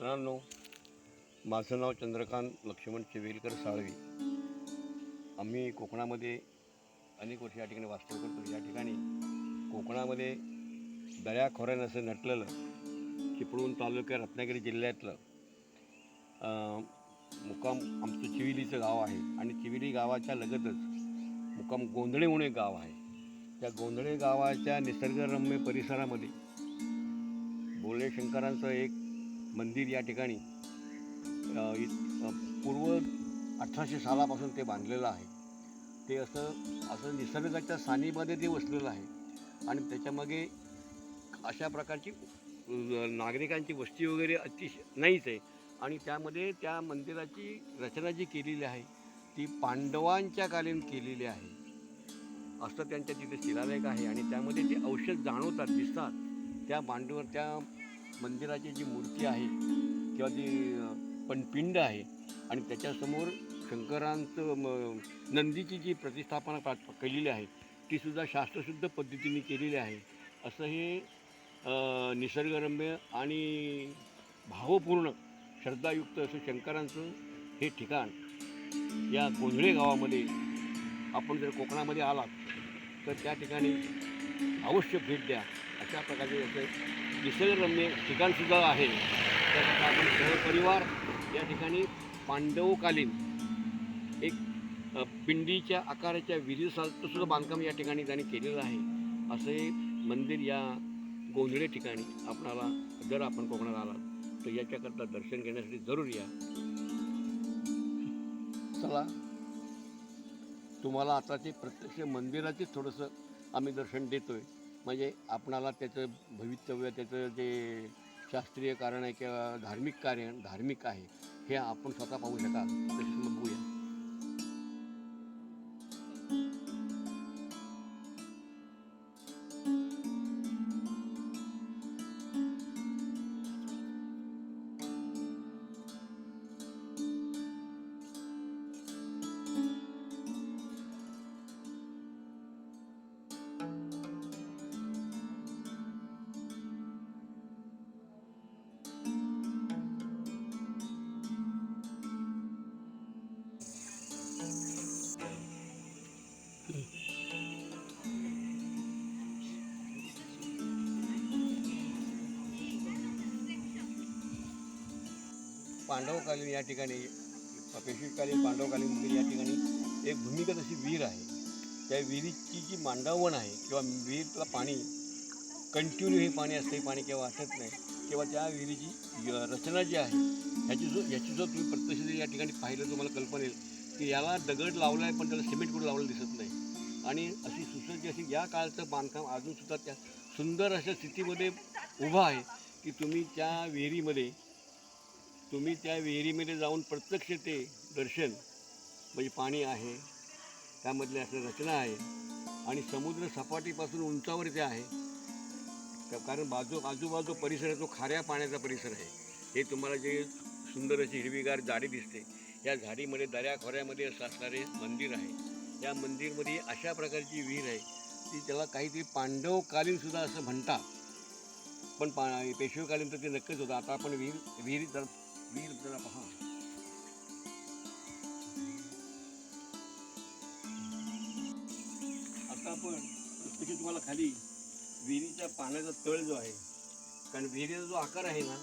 मित्रांनो माझं नाव चंद्रकांत लक्ष्मण चिवेलकर साळवी. आम्ही कोकणामध्ये अनेक वर्ष या ठिकाणी वास्तव करतो. या ठिकाणी कोकणामध्ये दऱ्याखोऱ्यानं असं नटलेलं चिपळूण तालुक्या रत्नागिरी जिल्ह्यातलं मुकाम आमचं चिविलीचं गाव आहे. आणि चिविली गावाच्या लगतच मुकाम गोंधळे म्हणून एक गाव आहे. त्या गोंधळे गावाच्या निसर्गरम्य परिसरामध्ये बोले शंकरांचं एक मंदिर या ठिकाणी पूर्व अठराशे सालापासून ते बांधलेलं आहे. ते असं असं निसर्गाच्या सानिमध्ये ते वसलेलं आहे. आणि त्याच्यामागे अशा प्रकारची नागरिकांची वस्ती वगैरे अतिशय नाहीच आहे. आणि त्यामध्ये त्या मंदिराची रचना जी केलेली आहे ती पांडवांच्या कालीन केलेली आहे. असं त्यांच्या तिथे शिलालेख आहे. आणि त्यामध्ये ते अवशेष जाणवतात दिसतात त्या मांडीवर त्या मंदिराची जी मूर्ती आहे किंवा जी पण पिंड आहे आणि त्याच्यासमोर शंकरांचं म, नंदीची जी प्रतिष्ठापना पा- केलेली आहे ती सुद्धा शास्त्रशुद्ध पद्धतीने केलेली आहे. असं हे निसर्गरम्य आणि भावपूर्ण श्रद्धायुक्त असं शंकरांचं हे ठिकाण या गोंधळे गावामध्ये आपण जर कोकणामध्ये आलात तर त्या ठिकाणी अवश्य भेट द्या. अशा प्रकारचे असं निसर्गरम्य ठिकाणसुद्धा आहे. त्यासाठी आपण सहपरिवार या ठिकाणी पांडवकालीन एक पिंडीच्या आकाराच्या विहिरीसारखं सुद्धा बांधकाम या ठिकाणी त्यांनी केलेलं आहे. असे मंदिर या गोंधळे ठिकाणी आपणाला जर आपण कोकणात आलात तर याच्याकरता दर्शन घेण्यासाठी जरूर या. चला. तुम्हाला आता ते प्रत्यक्ष मंदिराचेच थोडंसं आम्ही दर्शन देतो आहे म्हणजे आपणाला त्याचं भवितव्य त्याचं जे शास्त्रीय कारण आहे किंवा धार्मिक कार्य धार्मिक आहे हे आपण स्वतः पाहू शकाल. तसेच बघूया. पांडवकालीन या ठिकाणी पेशवीकालीन पांडवकालीन वगैरे या ठिकाणी एक भूमिगत अशी विहीर आहे. त्या विहिरीची जी मांडावण आहे किंवा विहिरीतलं पाणी कंटिन्यू हे पाणी असतं हे पाणी केव्हा वाटत नाही किंवा त्या विहिरीची रचना जी आहे ह्याची जो याची जो तुम्ही प्रत्यक्ष या ठिकाणी पाहिलं तुम्हाला कल्पना येईल की याला दगड लावला आहे पण त्याला सिमेंट कुठं लावलं दिसत नाही. आणि अशी सुसज्ज अशी या काळचं बांधकाम अजूनसुद्धा त्या सुंदर अशा स्थितीमध्ये उभं आहे की तुम्ही त्या विहिरीमध्ये तुम्ही त्या विहिरीमध्ये जाऊन प्रत्यक्ष ते दर्शन म्हणजे पाणी आहे त्यामधल्या असं रचना आहे आणि समुद्र सपाटीपासून उंचावर ते आहे. तर कारण बाजू आजूबाजू परिसर आहे तो खाऱ्या पाण्याचा परिसर आहे. हे तुम्हाला जे सुंदर अशी हिरवीगार झाडी दिसते या झाडीमध्ये दऱ्याखोऱ्यामध्ये असं असणारे मंदिर आहे. या मंदिरमध्ये अशा प्रकारची विहीर आहे ती त्याला काहीतरी पांडवकालीनसुद्धा असं म्हणतात. पण पा पेशवेकालीन तर ते नक्कीच होतं. आता आपण विहीर विहीर वीर जरा पहा. आता आपण प्रत्यक्ष तुम्हाला खाली विहिरीच्या पाण्याचा तळ जो आहे कारण विहिरीचा जो आकार आहे ना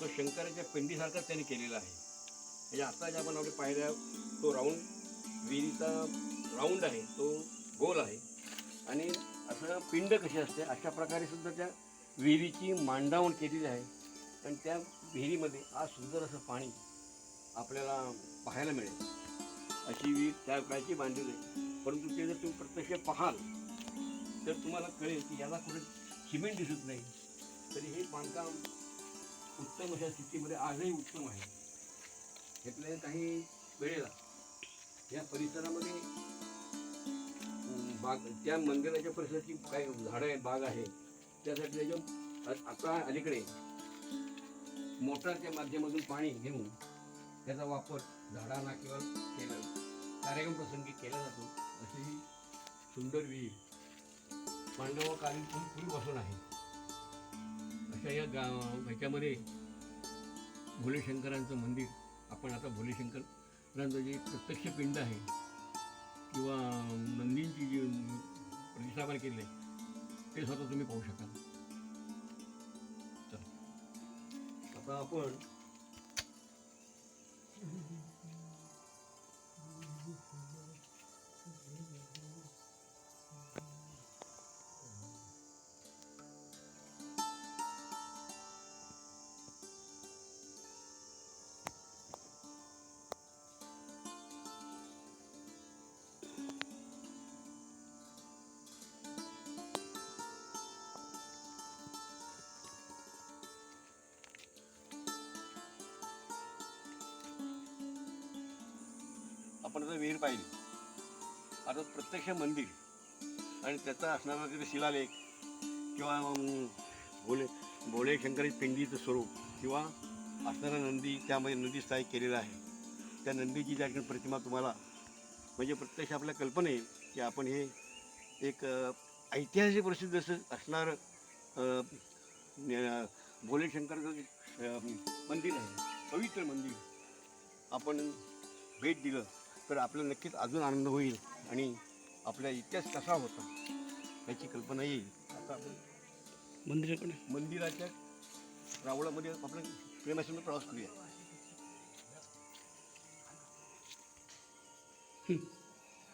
तो शंकराच्या पिंडीसारखाच त्यांनी केलेला आहे. म्हणजे आता जे आपण आपल्या पायऱ्या तो राऊंड विहिरीचा राऊंड आहे तो गोल आहे. आणि असं पिंड कशी असते अशा प्रकारे सुद्धा त्या विहिरीची मांडावण केलेली आहे. आणि त्या विहिरीमध्ये आज सुंदर असं पाणी आपल्याला पाहायला मिळेल. अशी विहीर त्या काळची बांधलेली आहे. परंतु ते जर तुम्ही प्रत्यक्ष पाहाल तर तुम्हाला कळेल की याला कुठे सिमेंट दिसत नाही. तरी हे बांधकाम उत्तम अशा स्थितीमध्ये आजही उत्तम आहे. घेतल्या काही वेळेला या परिसरामध्ये बाग त्या मंदिराच्या परिसराची काही झाडं आहेत बाग आहे त्यासाठी त्याच्या आता अलीकडे मोटरच्या माध्यमातून पाणी घेऊन त्याचा वापर झाडांना किंवा केलं. कार्यक्रम प्रसंगी केला जातो. अशी ही सुंदर विहीर पांडवकालीन पूर्वीपासून आहे. अशा या गा ह्याच्यामध्ये भोलेशंकरांचं मंदिर आपण आता भोलेशंकरांचं जे प्रत्यक्ष पिंड आहे किंवा नंदींची जी प्रतिष्ठापना केली आहे ते स्वतः तुम्ही पाहू शकाल. आता आपण आपण आता विहीर पाहिली. आता प्रत्यक्ष मंदिर आणि त्याचा असणारा तिथे शिलालेख किंवा भोले भोले शंकरी पिंडीचं स्वरूप किंवा असणारा नंदी त्यामध्ये नदी स्थायिक केलेला आहे. त्या नंदीची ज्या प्रतिमा तुम्हाला म्हणजे प्रत्यक्ष आपल्या कल्पना आहे की आपण हे एक ऐतिहासिक प्रसिद्ध असं असणारं न- भोले शंकरचं मंदिर आहे पवित्र मंदिर. आपण भेट दिलं. तर आपल्याला नक्कीच अजून आनंद होईल आणि आपला इतिहास कसा होता याची कल्पना येईल. आता आपण मंदिराकडे. मंदिराच्या रावळामध्ये आपण प्रेमाशी प्रवास करूया.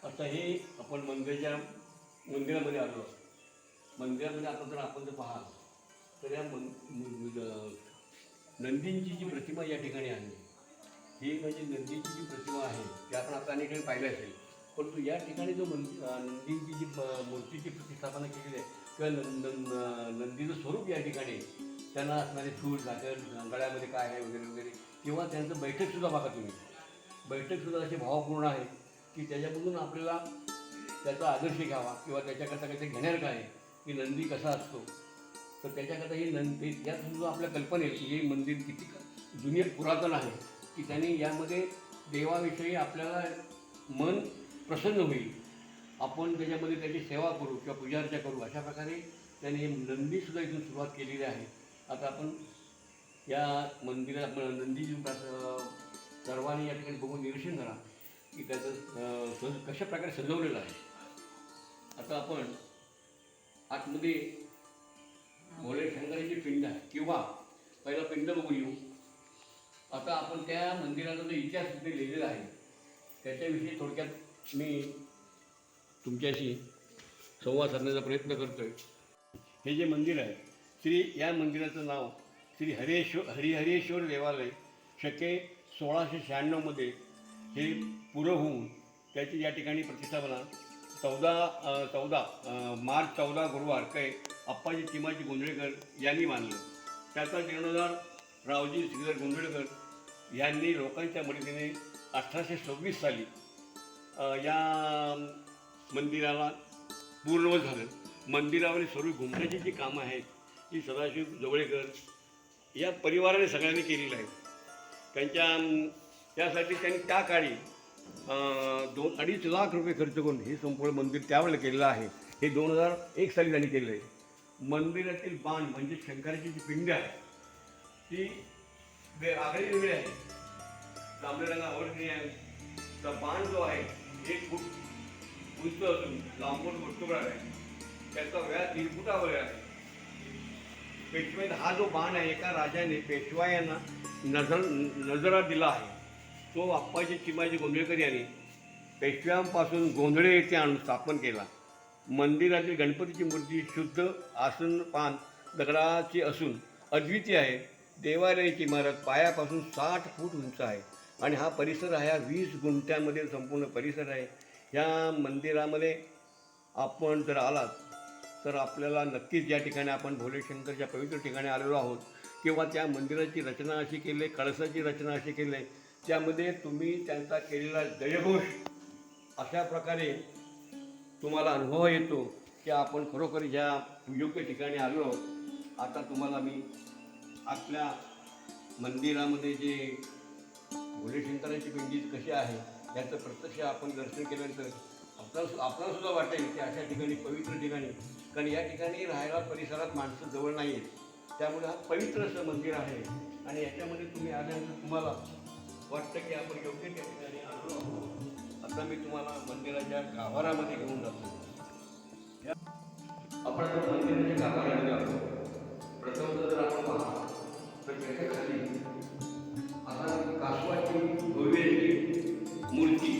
आता हे आपण मंदिराच्या मंदिरामध्ये आलो. मंदिरामध्ये आता जर आपण जर पाहाल तर या मन नंदींची जी प्रतिमा या ठिकाणी आहे ही म्हणजे नंदीची जी प्रतिमा आहे ती आपण आता अनेक ठिकाणी पाहिली असेल. परंतु या ठिकाणी जो मंदी नंदीची नंदींची जी मूर्तीची प्रतिष्ठापना केलेली आहे किंवा नंद नंदीचं स्वरूप या ठिकाणी त्यांना असणारे सूर झाकण गळ्यामध्ये काय आहे वगैरे वगैरे किंवा त्यांचं बैठकसुद्धा बघा तुम्ही. बैठकसुद्धा असे भावपूर्ण आहे की त्याच्यामधून आपल्याला त्याचा आदर्श घ्यावा किंवा त्याच्याकरता काहीतरी घेणार आहे की नंदी कसा असतो. तर त्याच्याकरता ही नंदी यातसुद्धा आपल्या कल्पनेत की हे मंदिर किती क- जुने पुरातन आहे की त्यांनी यामध्ये देवाविषयी आपल्याला मन प्रसन्न होईल. आपण त्याच्यामध्ये त्याची सेवा करू किंवा पूजार्चा करू अशा प्रकारे त्याने नंदीसुद्धा इथून सुरुवात केलेली आहे. आता आपण या मंदिरात म- नंदीची सर्वांनी या ठिकाणी बघून निरीक्षण करा की त्याचं सज कशा प्रकारे सजवलेलं आहे. आता आपण आतमध्ये भोले शंकराची पिंड आहे. किंवा पहिला पिंड बघून येऊ. आता आपण त्या मंदिराचा जो इतिहास तिथे लिहिलेला आहे त्याच्याविषयी थोडक्यात मी तुमच्याशी संवाद साधण्याचा प्रयत्न करतोय. हे जे मंदिर आहे श्री या मंदिराचं नाव श्री हरेश्वर हरिहरेश्वर देवालय शके सोळाशे शहाण्णवमध्ये हे पुरं होऊन त्याची या ठिकाणी प्रतिष्ठापना चौदा चौदा मार्च चौदा गुरुवार कै अप्पाजी चिमाजी गोंधळेकर यांनी मानलं त्याचा जीर्णोद्धार रावजी श्रीधर गोंधळेकर यांनी लोकांच्या मदतीने अठराशे सव्वीस साली या मंदिराला पूर्ण झालं. मंदिरावरील सर्व घुमण्याची जी कामं आहेत ती सदाशिव जवळेकर या परिवाराने सगळ्यांनी केलेली आहेत. त्यांच्या त्यासाठी त्यांनी त्या काळी दोन अडीच लाख रुपये खर्च करून हे संपूर्ण मंदिर त्यावेळेला केलेलं आहे. हे दोन हजार एक साली त्यांनी केलेलं आहे. मंदिरातील बाण म्हणजे शंकराची जी पिंड आहे ती आगळी वेगळी आहे तांबड्या रंगावर आवडणी आहे बाण जो आहे एक फूट उंच असून लांबून गोष्टोबरा आहे त्याचा व्याज दीड फुटावर आहे पेशवाईत हा जो बाण आहे एका राजाने पेशवा यांना नजर नजरा दिला आहे तो अप्पाजी चिमाजी गोंधळेकर यांनी पेशव्यांपासून गोंधळे येथे आणून स्थापन केला. मंदिरातील गणपतीची मूर्ती शुद्ध आसन पान दगडाची असून अद्वितीय आहे. देवालयाची इमारत पायापासून साठ फूट उंच आहे. आणि हा परिसर हा वीस गुंठ्यांमध्ये संपूर्ण परिसर आहे. ह्या मंदिरामध्ये आपण जर आलात तर आपल्याला नक्कीच या ठिकाणी आपण भोलेशंकरच्या पवित्र ठिकाणी आलेलो आहोत. किंवा त्या मंदिराची रचना अशी केली आहे कळसाची रचना अशी केली आहे त्यामध्ये तुम्ही त्यांचा केलेला जयघोष अशा प्रकारे तुम्हाला अनुभव येतो की आपण खरोखर ज्या योग्य ठिकाणी आलो आता तुम्हाला मी आपल्या मंदिरामध्ये जे भोलेशंकरांची पिंडी कशी आहे याचं प्रत्यक्ष आपण दर्शन केल्यानंतर आपल्याला आपल्याला सुद्धा वाटेल की अशा ठिकाणी पवित्र ठिकाणी. कारण या ठिकाणी राहायला परिसरात माणसं जवळ नाही आहेत त्यामुळे हा पवित्र असं मंदिर आहे. आणि याच्यामध्ये तुम्ही आल्यानंतर तुम्हाला वाटतं की आपण योग्य त्या ठिकाणी आलो आहोत. आता मी तुम्हाला मंदिराच्या गाभारामध्ये घेऊन जातो. आपण मंदिराच्या गाभाऱ्यामध्ये त्याच्याखाली आता कासवाची भव्यची मूर्ती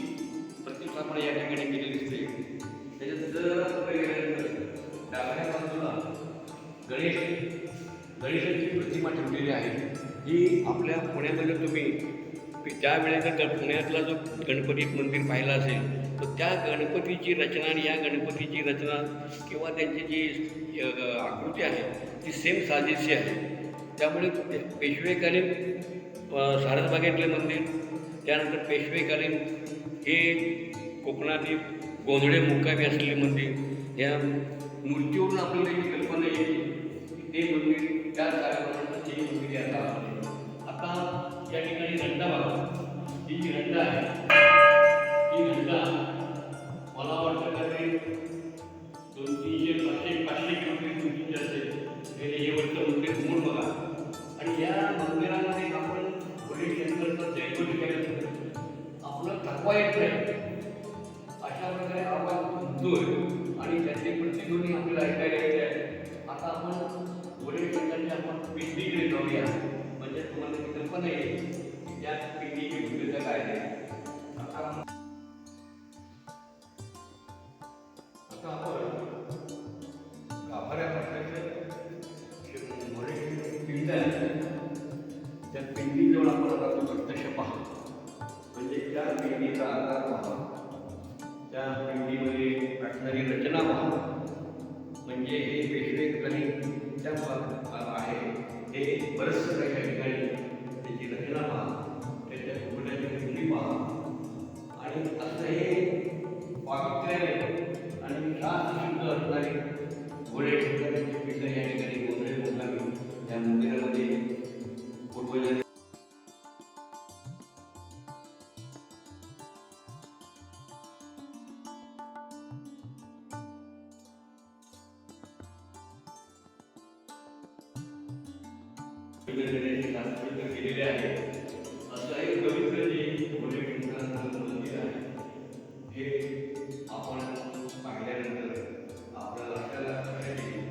प्रत्येक प्रतिष्ठापना या ठिकाणी केलेली दिसते. त्याच्यात जर पुढे गेल्यानंतर डाव्या बाजूला गणेश गणेशाची प्रतिमा ठेवलेली आहे. ही आपल्या पुण्यामध्ये तुम्ही त्या वेळेला पुण्यातला जो गणपती मंदिर पाहिला असेल तर त्या गणपतीची रचना आणि या गणपतीची रचना किंवा त्यांची जी आकृती आहे ती सेम साजेशी आहे. त्यामुळे ते पेशवेकालीन सारसबागेतले मंदिर त्यानंतर पेशवेकालीन हे कोकणातील गोंधळे मुक्कामी असलेले मंदिर या मूर्तीवरून आपल्याला ही कल्पना येईल ते मंदिर त्या साहेबांचं मंदिर आता आता या ठिकाणी रंडा बघा ही जी रंडा आहे ही रंडा मला वाटतं आता आपण गाभाऱ्यापासून पिंड केलेली आहे. असं एक पवित्र जे भोले शंकराचं मंदिर आहे हे आपण पाहिल्यानंतर आपल्या लक्षात लक्षात